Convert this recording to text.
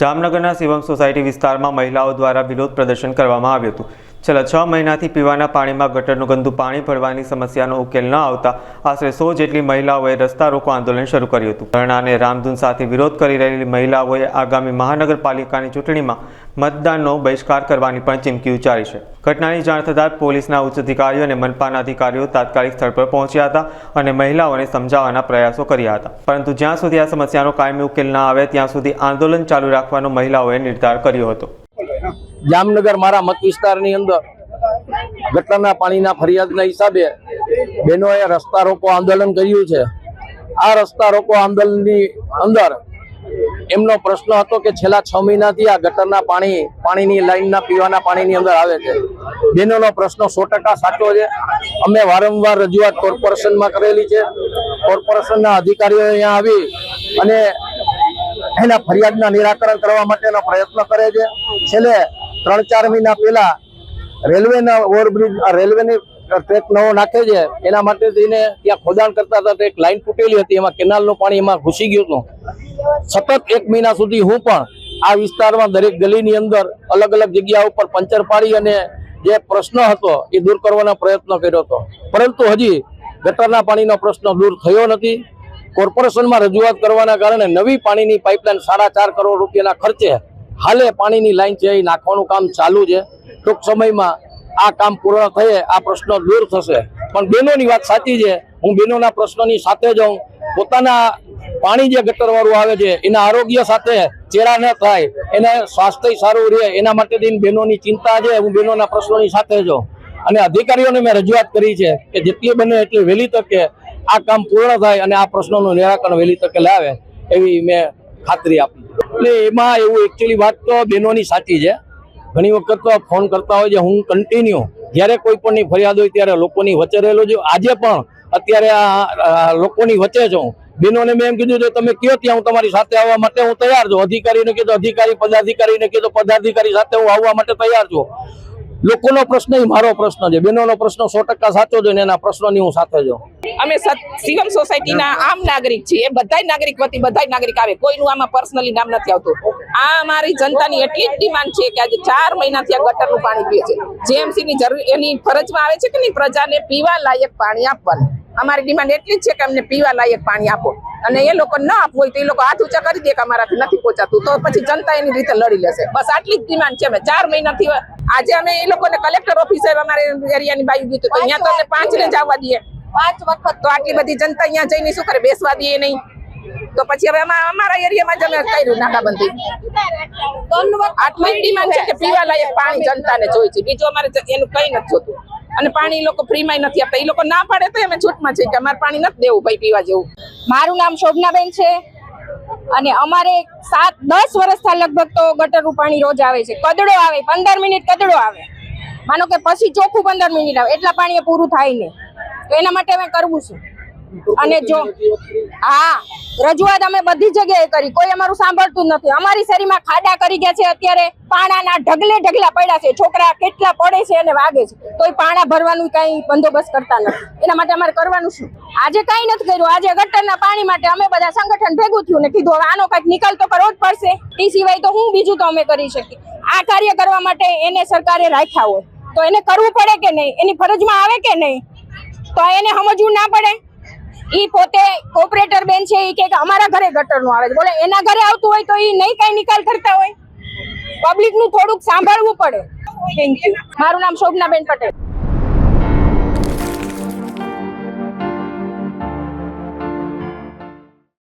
જામનગરના શિવમ સોસાયટી વિસ્તારમાં મહિલાઓ દ્વારા વિરોધ પ્રદર્શન કરવામાં આવ્યું હતું. છેલ્લા છ મહિનાથી પીવાના પાણીમાં ગટરનું ગંદુ પાણી ભરવાની સમસ્યાનો ઉકેલ ન આવતા આશરે સો જેટલી મહિલાઓએ રસ્તા રોકો આંદોલન શરૂ કર્યું હતું. ધરણા અને રામધૂન સાથે વિરોધ કરી રહેલી મહિલાઓએ આગામી મહાનગરપાલિકાની ચૂંટણીમાં મતદાનનો બહિષ્કાર કરવાની પણ ચીમકી ઉચ્ચારી છે. ઘટનાની જાણ થતાં પોલીસના ઉચ્ચ અધિકારીઓ અને મનપાના અધિકારીઓ તાત્કાલિક સ્થળ પર પહોંચ્યા હતા અને મહિલાઓને સમજાવવાના પ્રયાસો કર્યા હતા. પરંતુ જ્યાં સુધી આ સમસ્યાનો કાયમી ઉકેલ ના આવે ત્યાં સુધી આંદોલન ચાલુ રાખવાનો મહિલાઓએ નિર્ધાર કર્યો હતો. જામનગર મારા મત વિસ્તારની અંદર ગટરના પાણીના ફરિયાદના હિસાબે બહેનોએ રસ્તા રોકો આંદોલન કર્યું છે. આ રસ્તા રોકો આંદોલનની અંદર એમનો પ્રશ્ન હતો કે છેલ્લા છ મહિનાથી આ ગટરના પાણી, પાણીની લાઈનના પીવાના પાણીની અંદર આવે છે. બહેનોનો પ્રશ્ન સો સાચો છે. અમે વારંવાર રજૂઆત કોર્પોરેશનમાં કરેલી છે. કોર્પોરેશનના અધિકારીઓ અહીંયા આવી અને એના ફરિયાદના નિરાકરણ કરવા માટેનો પ્રયત્ન કરે છે. છેલ્લે ત્રણ ચાર મહિના પહેલા રેલવેના ઓવરબ્રિજ રેલવેની ટ્રેક નવો નાખે છે, એના માટે થઈને ત્યાં ખોદાણ કરતા હતા એક લાઈન તૂટેલી હતી, એમાં કેનાલનું પાણી એમાં ઘૂસી ગયું હતું. સતત એક મહિના સુધી હું પણ આ વિસ્તારમાં દરેક ગલીની અંદર અલગ અલગ જગ્યા ઉપર પંચર પાડી અને જે પ્રશ્ન હતો એ દૂર કરવાનો પ્રયત્ન કર્યો હતો. પરંતુ હજી ગટરના પાણીનો પ્રશ્ન દૂર થયો નથી. કોર્પોરેશનમાં રજૂઆત કરવાના કારણે નવી પાણીની પાઇપલાઇન સાડા ચાર કરોડ રૂપિયાના ખર્ચે હાલે પાણીની લાઈન છે, એ નાખવાનું કામ ચાલુ છે. ટૂંક સમયમાં આ કામ પૂર્ણ થયે, આ પ્રશ્નો દૂર થશે. પણ બહેનોની વાત સાચી છે, હું બહેનોના પ્રશ્નોની સાથે જ પોતાના પાણી જે ગટરવાળું આવે છે, એના આરોગ્ય સાથે ચેરા ન થાય, એને સ્વાસ્થ્ય સારું રહે, એના માટે થઈને બહેનોની ચિંતા છે, હું બહેનોના પ્રશ્નોની સાથે જ અને અધિકારીઓને મેં રજૂઆત કરી છે કે જેટલી બને એટલી વહેલી તકે આ કામ પૂર્ણ થાય અને આ પ્રશ્નોનું નિરાકરણ વહેલી તકે લાવે, એવી મેં ખાતરી આપી. એટલે એમાં એવું એકચ્યુઅલી વાત તો બહેનોની સાચી છે. ઘણી વખત તો ફોન કરતા હોય છે, હું કન્ટિન્યુ જ્યારે કોઈ પણની ફરિયાદ હોય ત્યારે લોકોની વચ્ચે રહેલો છું. આજે પણ અત્યારે આ લોકોની વચ્ચે છું. બહેનોને મેં એમ કીધું છે, તમે કયો ત્યાં હું તમારી સાથે આવવા માટે હું તૈયાર છું? અધિકારીને કીધું, અધિકારી, પદાધિકારીને કીધું, પદાધિકારી સાથે હું આવવા માટે તૈયાર છું. લોકોનો પ્રશ્ન એ મારો પ્રશ્ન છે. બહેનોનો પ્રશ્ન સો ટકા સાચો છે ને એના પ્રશ્નોની હું સાથે જો અમે શિવમ સોસાયટીના આમ નાગરિક છીએ. બધાય નાગરિક વતી બધાય નાગરિક આવે. કોઈનું આમાં પર્સનલી નામ નથી આવતું. આ અમારી જનતાની એટલી જ ડિમાન્ડ છે કે આજે ચાર મહિનાથી આ ગટરનું પાણી પીએ છે. જેએમસીની જરૂર એની ફરજમાં આવે છે કે નહીં? પ્રજાને પીવા લાયક પાણી આપવાનું. અમારી ડિમાન્ડ એટલી જ છે કે અમને પીવા લાયક પાણી આપો. અને એ લોકો ન આપવું હોય તો એ લોકો હાથ ઊંચા કરી દે કે અમારાથી નથી પહોંચાતું. તો પછી જનતા એની રીતે લડી લેશે. બસ આટલી જ ડિમાન્ડ છે અમે ચાર મહિનાથી આજે અમે એ લોકોને કલેક્ટર ઓફિસે અમારે એરિયાની બાજુ ગયું તો અહીંયા તો અમે પાંચ ને જ આવવા દઈએ. પાંચ વખત તો આટલી બધી જનતા અહીંયા જઈને શું કરે? બેસવા દઈએ નહીં. તો પછી હવે અમા- અમારા એરિયામાં જ અમે કર્યું નાકાબંધી. આટલી ડિમાન્ડ છે કે પીવા લાયક પાણી જનતાને જોઈ છે બીજું અમારે એનું કઈ નથી જોતું. અને પાણી લોકો ફ્રીમાં નથી આપતા. એ લોકો ના પાડે તો અમે છૂટમાં છે કે અમારે પાણી નથી દેવું ભાઈ પીવા જેવું. મારું નામ શોભનાબેન છે અને અમારે સાત, દસ વર્ષથી લગભગ તો ગટરનું પાણી રોજ આવે છે. કદડો આવે, પંદર મિનિટ કદડો આવે. માનો કે પછી ચોખ્ખું પંદર મિનિટ આવે. એટલા પાણી પૂરું થાય ને તો એના માટે અમે કરવું છું. અને જો હા, રજૂઆત અમે બધી જગ્યાએ કરી. કોઈ અમારું સાંભળતું નથી. અમારી શેરીમાં ખાડા કરી ગયા છે અત્યારે. પાણાના ઢગલે ઢગલા પડ્યા છે. છોકરા કેટલા પડે છે અને વાગે છે. તોય પાણા ભરવાનું કઈ બંદોબસ્ત કરતા નથી. એના માટે અમારે કરવાનું શું? આજે કઈ નથી કર્યું. આજે ગટરના પાણી માટે અમે બધા સંગઠન ભેગું થયું ને કીધું, હવે આનો કંઈક નિકાલ તો કરવો જ પડશે. એ સિવાય તો હું બીજું તો અમે કરી શકીએ. આ કાર્ય કરવા માટે એને સરકારે રાખ્યા હોય. તો એને કરવું પડે કે નહીં? એની ફરજમાં આવે કે નહીં? તો એને સમજવું ના પડે? ઈ પોતે કોપરેટર બેન છે ઈ કે અમારા ઘરે ગટરનું આવે છે. બોલે એના ઘરે આવતું હોય તો ઈ નહીં કઈ નિકાલ કરતા હોય. પબ્લિકનું થોડુંક સાંભળવું પડે. થેન્ક યુ મારું નામ શોભનાબેન પટેલ.